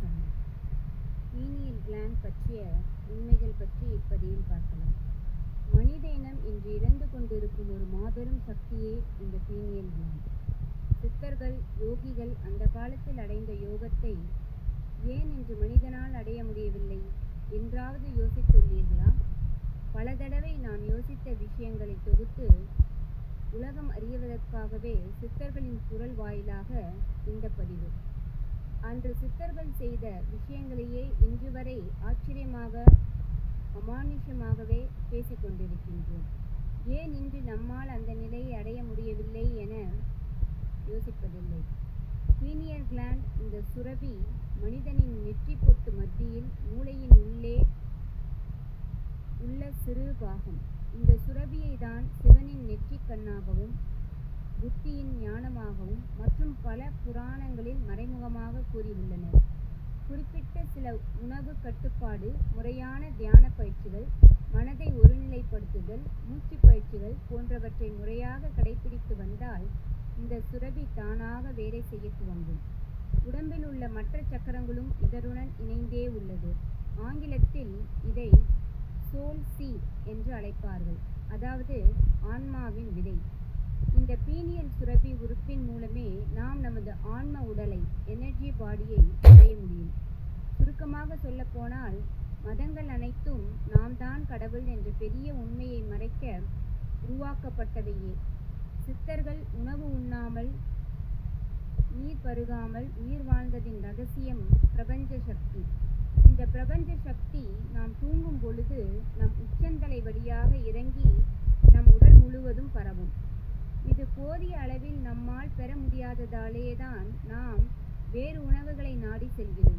சொன்னார் pineal clan பற்றிய உண்மைகள் பற்றி இப்பதையும் பார்க்கலாம். மனித இனம் இன்று இழந்து கொண்டிருக்கும் ஒரு மாபெரும் சக்தியே இந்த பீனியல் கிளான் சித்தர்கள் யோகிகள் அந்த காலத்தில் அடைந்த யோகத்தை ஏன் இன்று மனிதனால் அடைய முடியவில்லை என்றாவது யோசித்துள்ளீர்களா? பல தடவை நான் யோசித்த விஷயங்களை தொகுத்து உலகம் அறியவதற்காகவே சித்தர்களின் குரல் வாயிலாக இந்த பதிவு. அன்று சித்தர்கள் செய்த விஷயங்களையே இன்று வரை ஆச்சரியமாக அமானுஷமாகவே பேசிக்கொண்டிருக்கின்றோம் ஏன் இன்று நம்மால் அந்த நிலையை அடைய முடியவில்லை என யோசிப்பதில்லை. சீனியர் கிளாண்ட் இந்த சுரபி மனிதனின் நெற்றி பொட்டு மத்தியில் மூளையின் உள்ளே உள்ள சிறு பாகம். இந்த சுரபியை தான் சிவனின் நெற்றி கண்ணாகவும் புத்தியின் ஞானமாகவும் மற்றும் பல புராணங்களில் மறைமுகமாக கூறியுள்ளனர். குறிப்பிட்ட சில உணவு கட்டுப்பாடு முறையான தியான பயிற்சிகள் மனதை ஒருநிலைப்படுத்துதல் மூச்சு பயிற்சிகள் போன்றவற்றை முறையாக கடைபிடித்து வந்தால் இந்த சுரபி தானாக வேலை செய்ய துவங்கும். உடம்பில் உள்ள மற்ற சக்கரங்களும் இதனுடன் இணைந்தே உள்ளது. ஆங்கிலத்தில் இதை சோல் சி என்று அழைப்பார்கள். அதாவது ஆன்மாவின் விதை. இந்த பீனியல் சுரபி உறுப்பின் மூலமே நாம் நமது ஆன்ம உடலை எனர்ஜி பாடியை அடைய முடியும். சுருக்கமாக சொல்லப்போனால் மதங்கள் அனைத்தும் நாம் தான் கடவுள் என்ற பெரிய உண்மையை மறைக்க உருவாக்கப்பட்டவையே. சித்தர்கள் உணவு உண்ணாமல் நீர் பருகாமல் உயிர் வாழ்ந்ததின் ரகசியம் பிரபஞ்ச சக்தி. இந்த பிரபஞ்ச சக்தி நாம் தூங்கும் பொழுது நம் உச்சந்தலை வழியாக இறங்கி நம் உடல் முழுவதும் பரவும். போதிய அளவில் நம்மால் பெற முடியாததாலேயே தான் நாம் வேறு உணவுகளை நாடி செல்கிறோம்.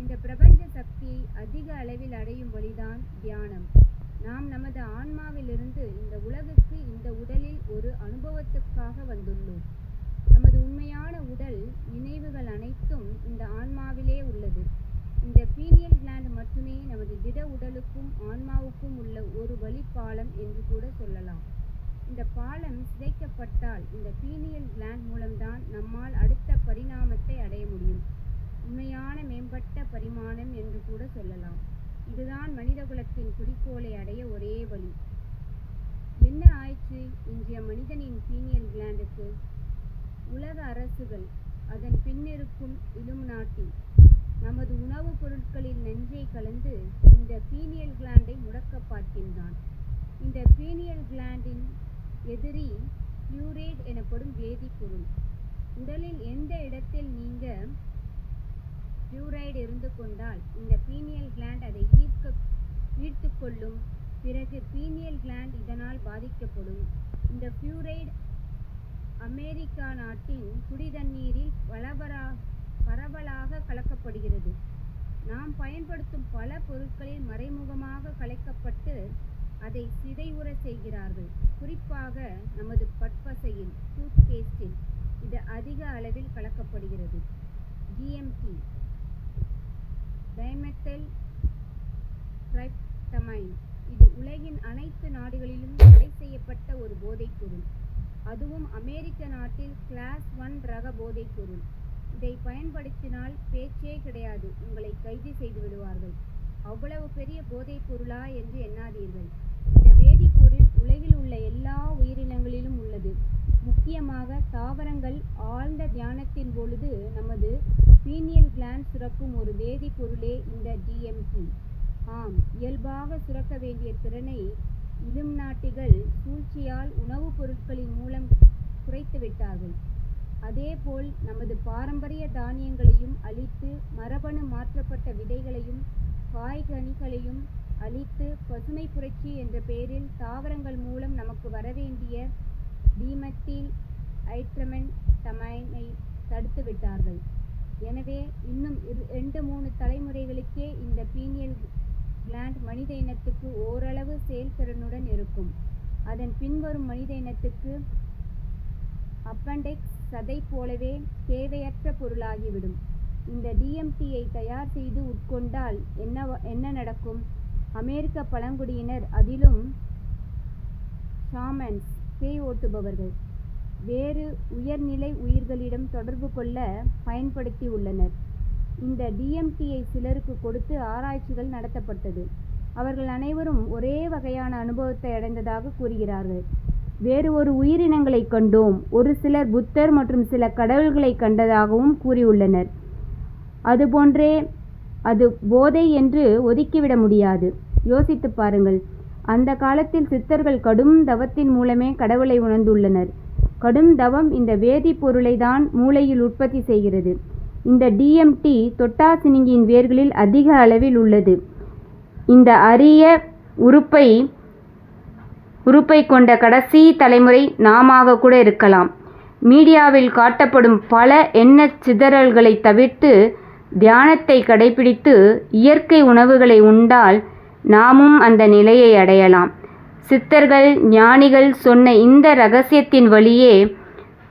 இந்த பிரபஞ்ச சக்தியை அதிக அளவில் அடையும் வழிதான் தியானம். நாம் நமது ஆன்மாவிலிருந்து இந்த உலகுக்கு இந்த உடலில் ஒரு அனுபவத்துக்காக வந்துள்ளோம். நமது உண்மையான உடல் நினைவுகள் அனைத்தும் இந்த ஆன்மாவிலே உள்ளது. இந்த பீனியல் கிளாண்ட் மட்டுமே நமது திட உடலுக்கும் ஆன்மாவுக்கும் உள்ள ஒரு வழிப்பாலம் என்று கூட சொல்லலாம். இந்த பாலம் சிதைக்கப்பட்டால் இந்த பீனியல் கிளாண்ட் மூலம்தான் நம்மால் அடுத்த பரிணாமத்தை அடைய முடியும். உண்மையான மேம்பட்ட பரிமாணம் என்று கூட சொல்லலாம். இதுதான் மனிதகுலத்தின் குறிக்கோளை அடைய ஒரே வழி. என்ன ஆயிற்று இன்றைய மனிதனின் பீனியல் கிளாண்டுக்கு உலக அரசுகள் அதன் பின்னிருக்கும் இலுமினாட்டி நமது உணவுப் பொருட்களில் நஞ்சை கலந்து இந்த பீனியல் கிளாண்டை முடக்க பார்க்கின்றான். இந்த பீனியல் கிளாண்ட் பியூரேட் எனப்படும் வேதிப்பொருள். உடலில் எந்த இடத்தில் நீங்க பியூரைடு இருந்து கொண்டால் இந்த பீனியல் கிளாண்ட் அதை ஈர்க்க ஈர்த்து கொள்ளும். பிறகு பீனியல் கிளாண்ட் இதனால் பாதிக்கப்படும். இந்த பியூரைடு அமெரிக்கா நாட்டின் குடிதண்ணீரில் பலபரா பரவலாக கலக்கப்படுகிறது. நாம் பயன்படுத்தும் பல பொருட்களில் மறைமுகமாக கலைக்கப்பட்டு அதை சிதைவுற செய்கிறார்கள். குறிப்பாக நமது பட்பசையில் டூத் பேஸ்டில் இது அதிக அளவில் கலக்கப்படுகிறது. ஜிஎம்டி டைமெத்தல் ட்ரைப்டமைன் இது உலகின் அனைத்து நாடுகளிலும் தடை செய்யப்பட்ட ஒரு போதைப்பொருள். அதுவும் அமெரிக்க நாட்டில் கிளாஸ் ஒன் ரக போதைப்பொருள். இதை பயன்படுத்தினால் பேச்சே கிடையாது. உங்களை கைது செய்து விடுவார்கள். அவ்வளவு பெரிய போதைப் பொருளா என்று எண்ணாதீர்கள். ஆழ்ந்த தியானத்தின் பொழுது நமது பீனியல் கிளாண்ட் சுரக்கும் ஒரு வேதிப்பொருளே இந்த டிஎம்டி ஆம் இயல்பாக சுரக்க வேண்டிய திறனை இலும்நாட்டிகள் சூழ்ச்சியால் உணவுப் பொருட்களின் மூலம் குறைத்து விட்டார்கள். அதேபோல் நமது பாரம்பரிய தானியங்களையும் அழித்து மரபணு மாற்றப்பட்ட விதைகளையும் காய்கனிகளையும் அழித்து பசுமை புரட்சி என்ற பெயரில் தாவரங்கள் மூலம் நமக்கு வரவேண்டிய தீமத்தில் ஐட்ரமென்டமைனை தடுத்து விட்டார்கள். எனவே இன்னும் இரு ரெண்டு மூணு தலைமுறைகளுக்கே இந்த பீனியல் கிளாண்ட் மனித இனத்துக்கு ஓரளவு செயல்திறனுடன் இருக்கும். அதன் பின்வரும் மனித இனத்துக்கு அப்பண்டெக்ஸ் சதை போலவே தேவையற்ற பொருளாகிவிடும். இந்த டிஎம்டியை தயார் செய்து உட்கொண்டால் என்ன என்ன நடக்கும்? அமெரிக்க பழங்குடியினர் அதிலும் ஷாமன்ஸ் பேய் ஓட்டுபவர்கள். வேறு உயர்நிலை உயிர்களிடம் தொடர்பு கொள்ள பயன்படுத்தி உள்ளனர். இந்த டிஎம்டியை சிலருக்கு கொடுத்து ஆராய்ச்சிகள் நடத்தப்பட்டது. அவர்கள் அனைவரும் ஒரே வகையான அனுபவத்தை அடைந்ததாக கூறுகிறார்கள். வேறு ஒரு உயிரினங்களை கண்டோம். ஒரு சிலர் புத்தர் மற்றும் சில கடவுள்களை கண்டதாகவும் கூறியுள்ளனர். அதுபோன்றே அது போதை என்று ஒதுக்கிவிட முடியாது. யோசித்துப் பாருங்கள். அந்த காலத்தில் சித்தர்கள் கடும் தவத்தின் மூலமே கடவுளை உணர்ந்துள்ளனர். கடும் தவம் இந்த வேதிப்பொருளை தான் மூளையில் உற்பத்தி செய்கிறது. இந்த டிஎம்டி தொட்டாசினிங்கியின் வேர்களில் அதிக அளவில் உள்ளது. இந்த அரிய உறுப்பை உறுப்பை கொண்ட கடைசி தலைமுறை நாமாக கூட இருக்கலாம். மீடியாவில் காட்டப்படும் பல எண்ணச் சிதறல்களை தவிர்த்து தியானத்தை கடைபிடித்து இயற்கை உணவுகளை உண்டால் நாமும் அந்த நிலையை அடையலாம். சித்தர்கள் ஞானிகள் சொன்ன இந்த ரகசியத்தின் வழியே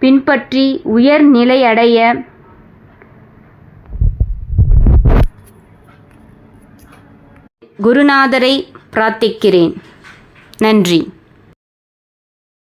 பின்பற்றி உயர்நிலை அடைய குருநாதரை பிரார்த்திக்கிறேன். நன்றி.